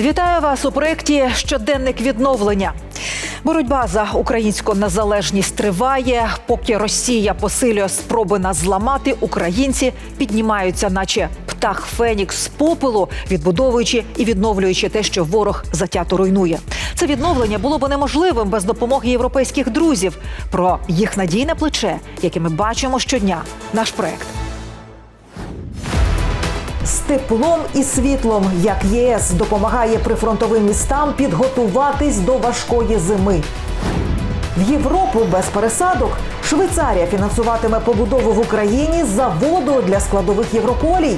Вітаю вас у проєкті Щоденник відновлення. Боротьба за українську незалежність триває. Поки Росія посилює спроби нас зламати, українці піднімаються, наче птах Фенікс з попелу, відбудовуючи і відновлюючи те, що ворог затято руйнує. Це відновлення було б неможливим без допомоги європейських друзів. Про їх надійне плече, яке ми бачимо щодня. Наш проект. З теплом і світлом, як ЄС допомагає прифронтовим містам підготуватись до важкої зими. В Європу без пересадок Швейцарія фінансуватиме побудову в Україні заводу для складових Європолій.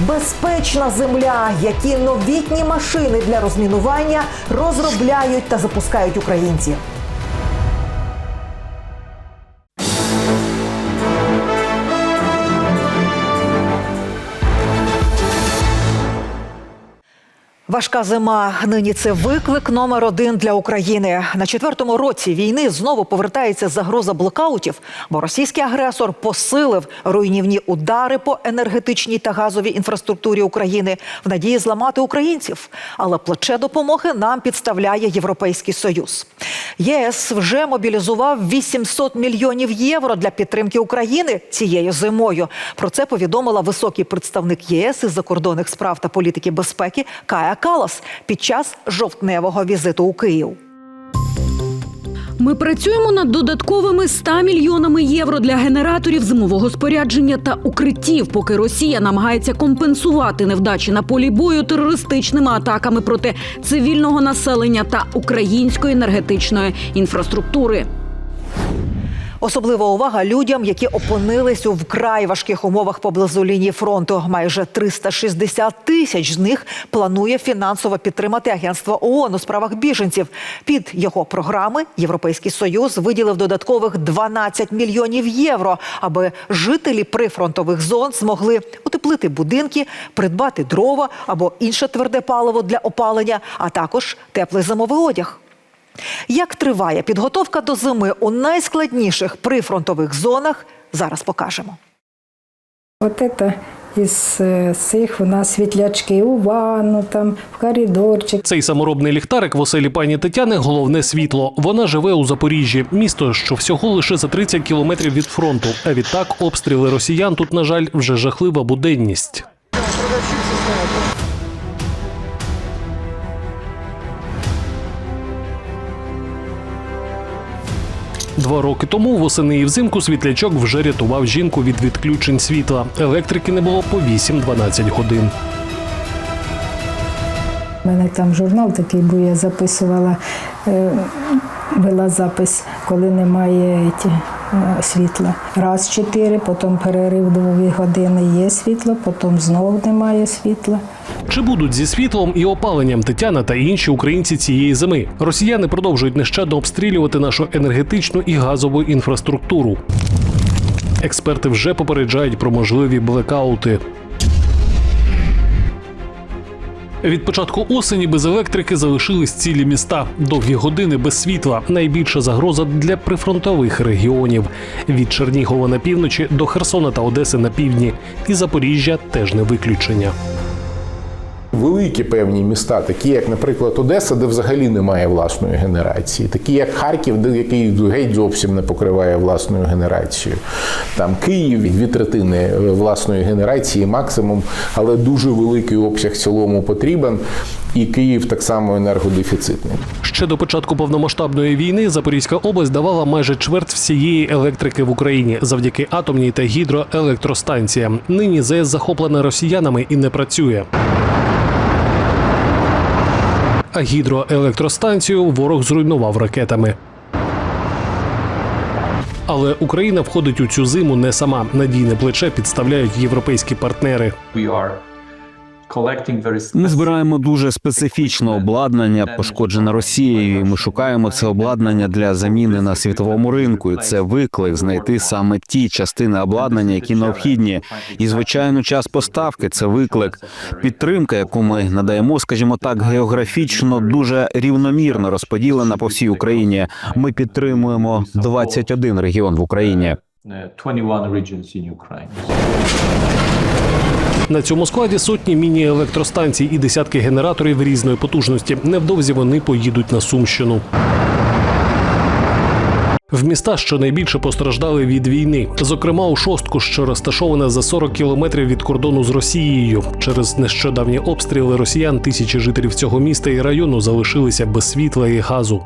Безпечна земля, які новітні машини для розмінування розробляють та запускають українці. Важка зима нині це виклик номер один для України. На четвертому році війни знову повертається загроза блокаутів, бо російський агресор посилив руйнівні удари по енергетичній та газовій інфраструктурі України в надії зламати українців. Але плече допомоги нам підставляє Європейський Союз. ЄС вже мобілізував 800 мільйонів євро для підтримки України цією зимою. Про це повідомила високий представник ЄС із закордонних справ та політики безпеки Кая Калас під час жовтневого візиту у Київ. Ми працюємо над додатковими 100 мільйонами євро для генераторів зимового спорядження та укриттів, поки Росія намагається компенсувати невдачі на полі бою терористичними атаками проти цивільного населення та української енергетичної інфраструктури. Особлива увага людям, які опинились у вкрай важких умовах поблизу лінії фронту. Майже 360 тисяч з них планує фінансово підтримати агентство ООН у справах біженців. Під його програми Європейський Союз виділив додаткових 12 мільйонів євро, аби жителі прифронтових зон змогли утеплити будинки, придбати дрова або інше тверде паливо для опалення, а також теплий зимовий одяг. Як триває підготовка до зими у найскладніших прифронтових зонах, зараз покажемо. От это із е, цих у нас світлячки у ванну, там, в коридорчик. Цей саморобний ліхтарик в оселі пані Тетяни головне світло. Вона живе у Запоріжжі, місто, що всього лише за 30 кілометрів від фронту. А відтак обстріли росіян тут, на жаль, вже жахлива буденність. Два роки тому восени і взимку світлячок вже рятував жінку від відключень світла. Електрики не було по 8-12 годин. У мене там журнал такий був, я записувала, е, вела запис, коли немає ті, е, світла. Раз чотири, потім перерив дві години є світло, потім знову немає світла. Чи будуть зі світлом і опаленням Тетяна та інші українці цієї зими? Росіяни продовжують нещадно обстрілювати нашу енергетичну і газову інфраструктуру. Експерти вже попереджають про можливі блекаути. Від початку осені без електрики залишились цілі міста. Довгі години без світла. Найбільша загроза для прифронтових регіонів від Чернігова на півночі до Херсона та Одеси на півдні. І Запоріжжя теж не виключення. Великі певні міста, такі як, наприклад, Одеса, де взагалі немає власної генерації, такі як Харків, де який геть зовсім не покриває власною генерацією. Там Київ, дві третини власної генерації, максимум, але дуже великий обсяг цілому потрібен. І Київ так само енергодефіцитний. Ще до початку повномасштабної війни Запорізька область давала майже чверть всієї електрики в Україні завдяки атомній та гідроелектростанціям. Нині ЗС захоплена росіянами і не працює. А гідроелектростанцію ворог зруйнував ракетами. Але Україна входить у цю зиму не сама. Надійне плече підставляють європейські партнери. Ми збираємо дуже специфічне обладнання, пошкоджене Росією. і Ми шукаємо це обладнання для заміни на світовому ринку. І Це виклик знайти саме ті частини обладнання, які необхідні. І звичайно, час поставки це виклик. Підтримка, яку ми надаємо, скажімо так, географічно дуже рівномірно розподілена по всій Україні. Ми підтримуємо 21 регіон в Україні. uh, 21 regions in Ukraine. На цьому складі сотні міні-електростанцій і десятки генераторів різної потужності. Невдовзі вони поїдуть на Сумщину. В міста, що найбільше постраждали від війни, зокрема у шостку, що розташована за 40 кілометрів від кордону з Росією. Через нещодавні обстріли росіян тисячі жителів цього міста і району залишилися без світла і газу.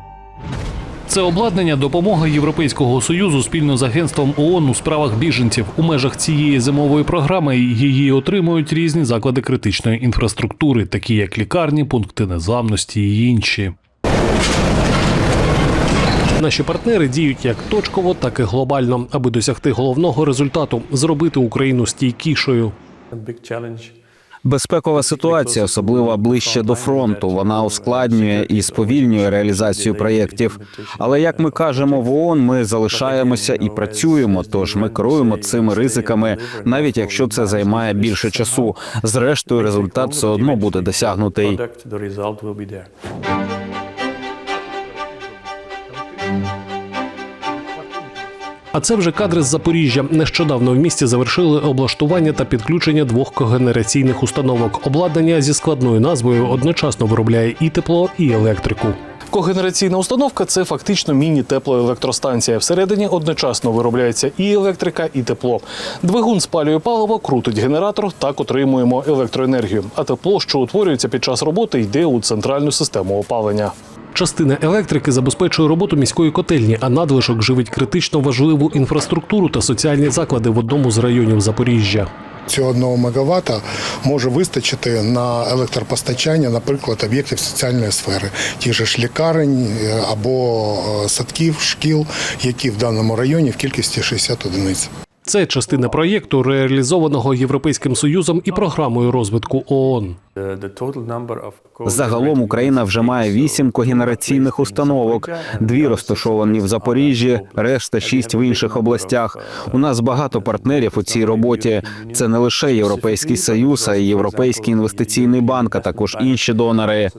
Це обладнання допомога Європейського союзу спільно з агентством ООН у справах біженців. У межах цієї зимової програми її отримують різні заклади критичної інфраструктури, такі як лікарні, пункти незламності і інші. Наші партнери діють як точково, так і глобально, аби досягти головного результату зробити Україну стійкішою. Безпекова ситуація, особливо ближче до фронту, вона ускладнює і сповільнює реалізацію проєктів. Але як ми кажемо в ООН, ми залишаємося і працюємо. Тож ми керуємо цими ризиками, навіть якщо це займає більше часу. Зрештою, результат все одно буде досягнутий. А це вже кадри з Запоріжжя. Нещодавно в місті завершили облаштування та підключення двох когенераційних установок. Обладнання зі складною назвою одночасно виробляє і тепло, і електрику. Когенераційна установка це фактично міні-теплоелектростанція. Всередині одночасно виробляється і електрика, і тепло. Двигун спалює паливо, крутить генератор, так отримуємо електроенергію. А тепло, що утворюється під час роботи, йде у центральну систему опалення. Частина електрики забезпечує роботу міської котельні, а надлишок живить критично важливу інфраструктуру та соціальні заклади в одному з районів Запоріжжя. Цього 1 МВт може вистачити на електропостачання, наприклад, об'єктів соціальної сфери, тих же ж лікарень е, або е, садків, шкіл, які в даному районі в кількості 60 одиниць. Це частина проєкту, реалізованого Європейським Союзом і програмою розвитку ООН. Загалом Україна вже має вісім когенераційних установок. Дві розташовані в Запоріжжі, решта шість в інших областях. У нас багато партнерів у цій роботі. Це не лише Європейський Союз, а й Європейський інвестиційний банк, а також інші донори.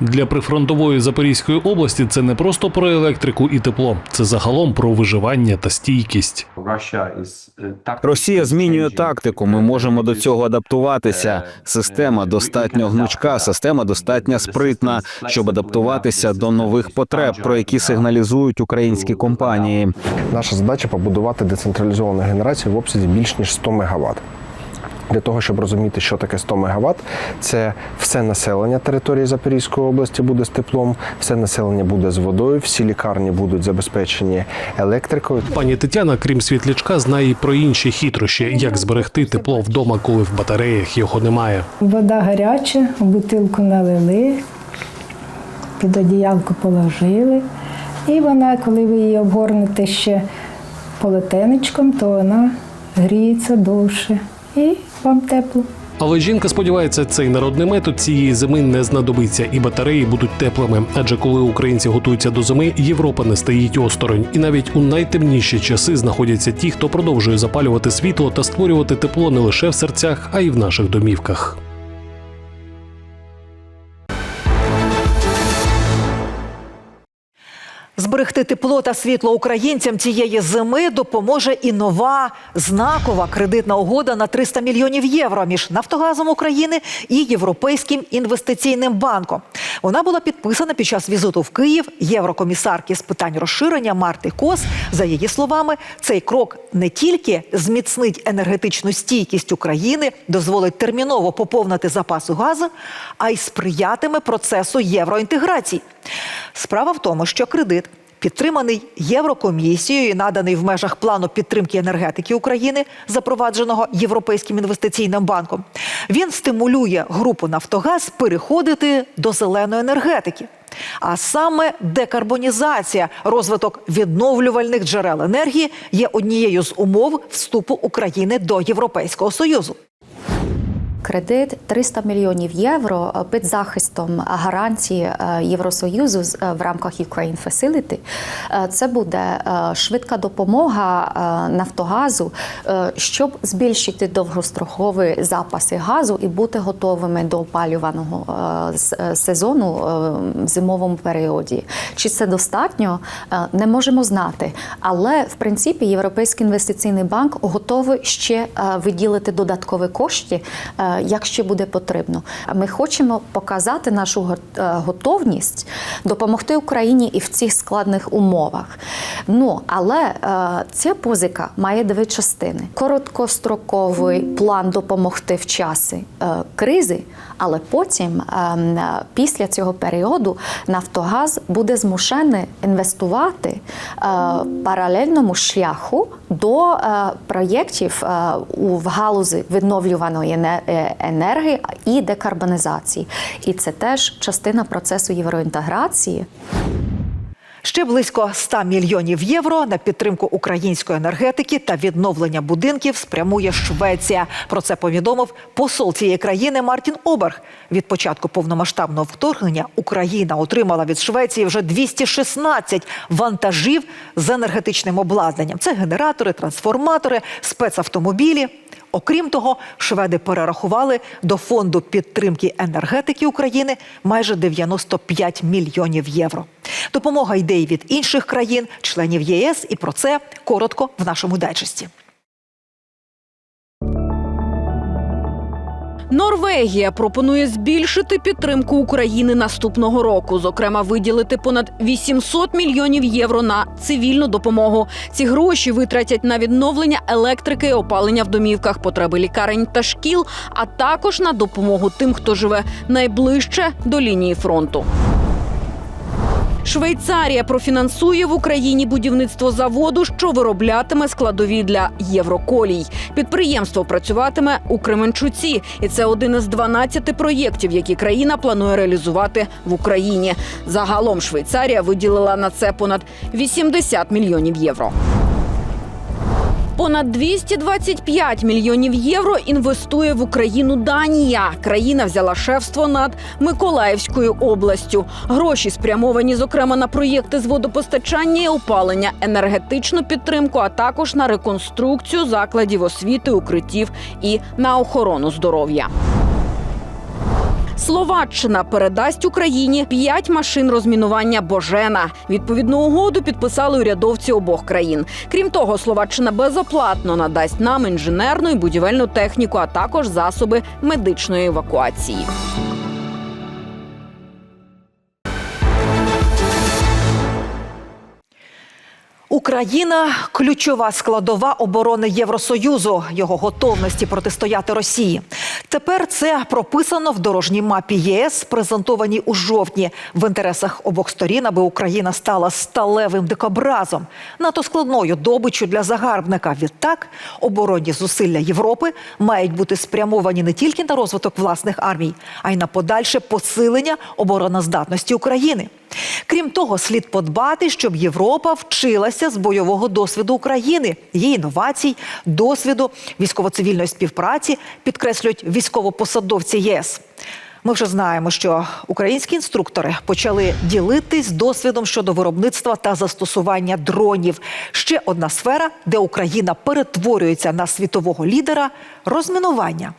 Для прифронтової Запорізької області це не просто про електрику і тепло, це загалом про виживання та стійкість. Uh, Росія змінює тактику. Ми можемо до цього адаптуватися. Система достатньо гнучка, система достатньо спритна, щоб адаптуватися до нових потреб, про які сигналізують українські компанії. Наша задача побудувати децентралізовану генерацію в обсязі більш ніж 100 МВт. Для того, щоб розуміти, що таке 100 МВт, це все населення території Запорізької області буде з теплом, все населення буде з водою, всі лікарні будуть забезпечені електрикою. Пані Тетяна, крім світлячка, знає і про інші хитрощі, як зберегти тепло вдома, коли в батареях його немає. Вода гаряча, в бутилку налили, під одіялку положили. І вона, коли ви її обгорнете ще полотенечком, то вона гріється довше і вам тепло. Але жінка сподівається, цей народний метод цієї зими не знадобиться, і батареї будуть теплими. Адже коли українці готуються до зими, Європа не стоїть осторонь. І навіть у найтемніші часи знаходяться ті, хто продовжує запалювати світло та створювати тепло не лише в серцях, а й в наших домівках. Зберегти тепло та світло українцям цієї зими допоможе і нова знакова кредитна угода на 300 мільйонів євро між Нафтогазом України і Європейським інвестиційним банком. Вона була підписана під час візиту в Київ єврокомісарки з питань розширення Марти Кос. За її словами, цей крок не тільки зміцнить енергетичну стійкість України, дозволить терміново поповнити запаси газу, а й сприятиме процесу євроінтеграції. Справа в тому, що кредит, підтриманий Єврокомісією і наданий в межах плану підтримки енергетики України, запровадженого Європейським інвестиційним банком, він стимулює групу Нафтогаз переходити до зеленої енергетики. А саме декарбонізація, розвиток відновлювальних джерел енергії є однією з умов вступу України до Європейського Союзу. Кредит 300 мільйонів євро е, під захистом гарантії е, Євросоюзу е, в рамках Ukraine Facility. Це буде швидка допомога Нафтогазу, щоб збільшити довгострокові запаси газу і бути готовими до опалюваного сезону в зимовому періоді. Чи це достатньо, не можемо знати. Але в принципі Європейський інвестиційний банк готовий ще виділити додаткові кошти, якщо буде потрібно. Ми хочемо показати нашу е, готовність допомогти Україні і в цих складних умовах. Ну але е, ця позика має дві частини: короткостроковий план допомогти в часи е, кризи, але потім, після цього періоду, Нафтогаз буде змушений інвестувати паралельному шляху до проєктів в галузі відновлюваної енергії і декарбонізації. І це теж частина процесу євроінтеграції. Ще близько 100 мільйонів євро на підтримку української енергетики та відновлення будинків спрямує Швеція. Про це повідомив посол цієї країни Мартін Оберг. Від початку повномасштабного вторгнення Україна отримала від Швеції вже 216 вантажів з енергетичним обладнанням. Це генератори, трансформатори, спецавтомобілі. Окрім того, шведи перерахували до фонду підтримки енергетики України майже 95 мільйонів євро. Допомога йде й від інших країн, членів ЄС, і про це коротко в нашому дайджесті. Норвегія пропонує збільшити підтримку України наступного року. Зокрема, виділити понад 800 мільйонів євро на цивільну допомогу. Ці гроші витратять на відновлення електрики і опалення в домівках, потреби лікарень та шкіл, а також на допомогу тим, хто живе найближче до лінії фронту. Швейцарія профінансує в Україні будівництво заводу, що вироблятиме складові для Євроколій. Підприємство працюватиме у Кременчуці, і це один із 12 проєктів, які країна планує реалізувати в Україні. Загалом Швейцарія виділила на це понад 80 мільйонів євро. Понад 225 мільйонів євро інвестує в Україну Данія. Країна взяла шефство над Миколаївською областю. Гроші спрямовані, зокрема, на проєкти з водопостачання і опалення, енергетичну підтримку, а також на реконструкцію закладів освіти, укриттів і на охорону здоров'я. Словаччина передасть Україні п'ять машин розмінування Божена. Відповідну угоду підписали урядовці обох країн. Крім того, Словаччина безоплатно надасть нам інженерну і будівельну техніку, а також засоби медичної евакуації. Україна ключова складова оборони Євросоюзу, його готовності протистояти Росії. Тепер це прописано в дорожній мапі ЄС, презентованій у жовтні в інтересах обох сторін, аби Україна стала сталевим дикобразом, НАТО складною добичю для загарбника. Відтак оборонні зусилля Європи мають бути спрямовані не тільки на розвиток власних армій, а й на подальше посилення обороноздатності України. Крім того, слід подбати, щоб Європа вчилася з бойового досвіду України, її інновацій, досвіду військово-цивільної співпраці, підкреслюють військовопосадовці ЄС. Ми вже знаємо, що українські інструктори почали ділитись досвідом щодо виробництва та застосування дронів. Ще одна сфера, де Україна перетворюється на світового лідера розмінування.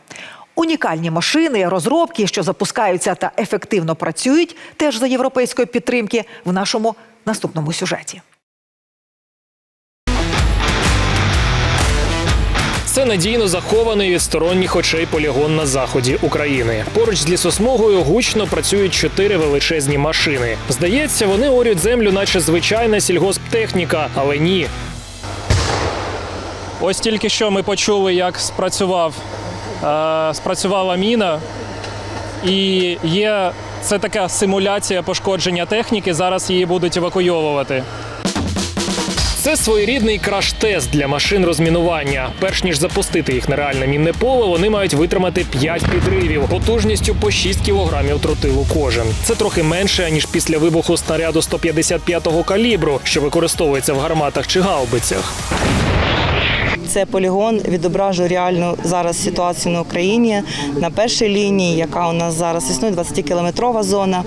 Унікальні машини, розробки, що запускаються та ефективно працюють, теж за європейської підтримки в нашому наступному сюжеті. Це надійно захований від сторонніх очей полігон на заході України. Поруч з лісосмугою гучно працюють чотири величезні машини. Здається, вони орють землю, наче звичайна сільгосптехніка, але ні. Ось тільки що ми почули, як спрацював, спрацювала міна, і є це така симуляція пошкодження техніки. Зараз її будуть евакуйовувати. Це своєрідний краш-тест для машин розмінування. Перш ніж запустити їх на реальне мінне поле, вони мають витримати 5 підривів потужністю по 6 кілограмів тротилу кожен. Це трохи менше ніж після вибуху снаряду 155-го калібру, що використовується в гарматах чи гаубицях. Це полігон відображує реальну зараз ситуацію на Україні на першій лінії, яка у нас зараз існує 20-кілометрова зона.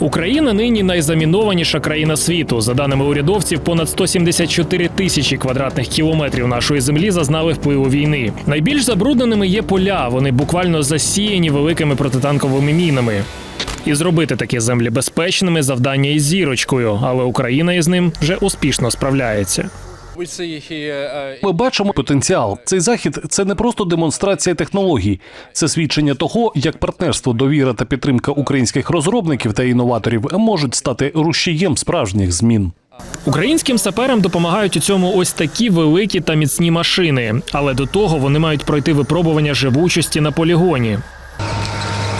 Україна нині найзамінованіша країна світу. За даними урядовців, понад 174 тисячі квадратних кілометрів нашої землі зазнали впливу війни. Найбільш забрудненими є поля. Вони буквально засіяні великими протитанковими мінами. І зробити такі землі безпечними завдання із зірочкою, але Україна із ним вже успішно справляється. Ми бачимо потенціал. Цей захід це не просто демонстрація технологій, це свідчення того, як партнерство, довіра та підтримка українських розробників та інноваторів можуть стати рушієм справжніх змін. Українським саперам допомагають у цьому ось такі великі та міцні машини, але до того вони мають пройти випробування живучості на полігоні.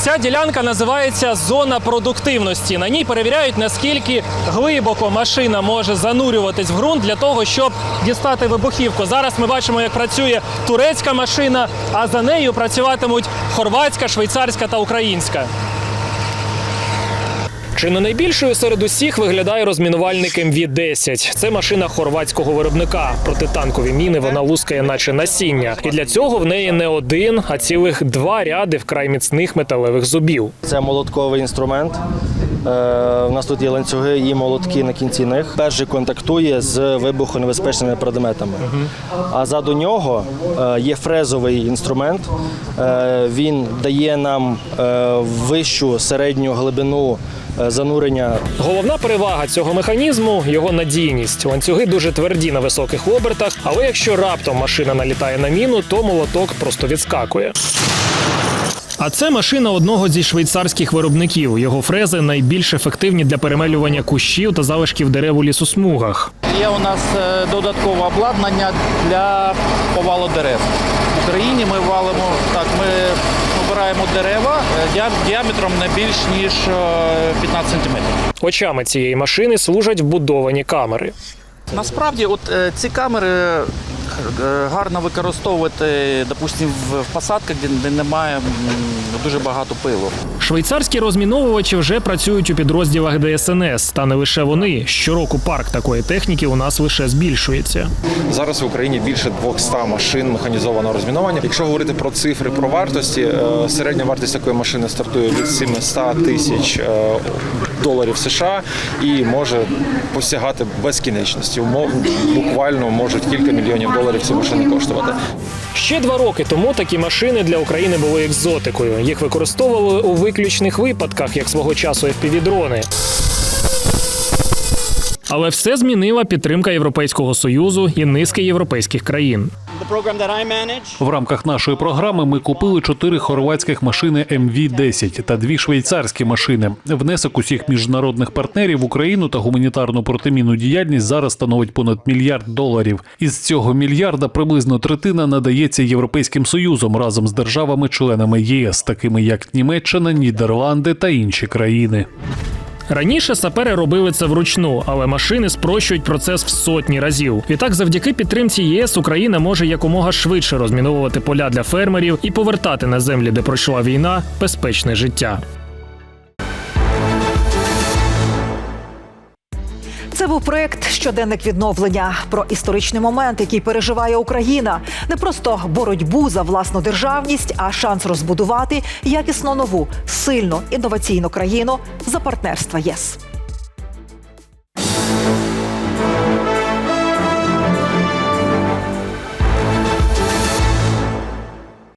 Ця ділянка називається зона продуктивності. На ній перевіряють, наскільки глибоко машина може занурюватись в ґрунт для того, щоб дістати вибухівку. Зараз ми бачимо, як працює турецька машина, а за нею працюватимуть хорватська, швейцарська та українська. Чи не найбільшою серед усіх виглядає розмінувальник МВ-10. Це машина хорватського виробника. Протитанкові міни вона лускає, наче насіння. І для цього в неї не один, а цілих два ряди вкрай міцних металевих зубів. Це молотковий інструмент. Е, У нас тут є ланцюги і молотки на кінці них. Перший контактує з вибухонебезпечними предметами. А заду нього е, є фрезовий інструмент. Е, Він дає нам е, вищу середню глибину е, занурення Головна перевага цього механізму його надійність. Ланцюги дуже тверді на високих обертах, але якщо раптом машина налітає на міну, то молоток просто відскакує. А це машина одного зі швейцарських виробників. Його фрези найбільш ефективні для перемелювання кущів та залишків дерев у лісосмугах. Є у нас е, додаткове обладнання для повалу дерев. В Україні ми валимо так, ми обираємо дерева е, діаметром не більш ніж е, 15 сантиметрів. Очами цієї машини служать вбудовані камери. Насправді, от е, ці камери е, гарно використовувати, допустимо, в посадках, де, де немає дуже багато пилу. Швейцарські розміновувачі вже працюють у підрозділах ДСНС. Та не лише вони. Щороку парк такої техніки у нас лише збільшується. Зараз в Україні більше 200 машин механізованого розмінування. Якщо говорити про цифри, про вартості, е, середня вартість такої машини стартує від 700 тисяч е, доларів США і може посягати безкінечності. Умов буквально можуть кілька мільйонів доларів ці машини коштувати. Ще два роки тому такі машини для України були екзотикою. Їх використовували у виключних випадках, як свого часу FPV-дрони. Але все змінила підтримка Європейського союзу і низки європейських країн. В рамках нашої програми ми купили чотири хорватських машини МВ-10 та дві швейцарські машини. Внесок усіх міжнародних партнерів в Україну та гуманітарну протимінну діяльність зараз становить понад мільярд доларів. Із цього мільярда приблизно третина надається Європейським Союзом разом з державами-членами ЄС, такими як Німеччина, Нідерланди та інші країни. Раніше сапери робили це вручну, але машини спрощують процес в сотні разів. Відтак, завдяки підтримці ЄС, Україна може якомога швидше розміновувати поля для фермерів і повертати на землі, де пройшла війна, безпечне життя. Це був проект Щоденник відновлення про історичний момент, який переживає Україна. Не просто боротьбу за власну державність, а шанс розбудувати якісно нову, сильну інноваційну країну за партнерства ЄС.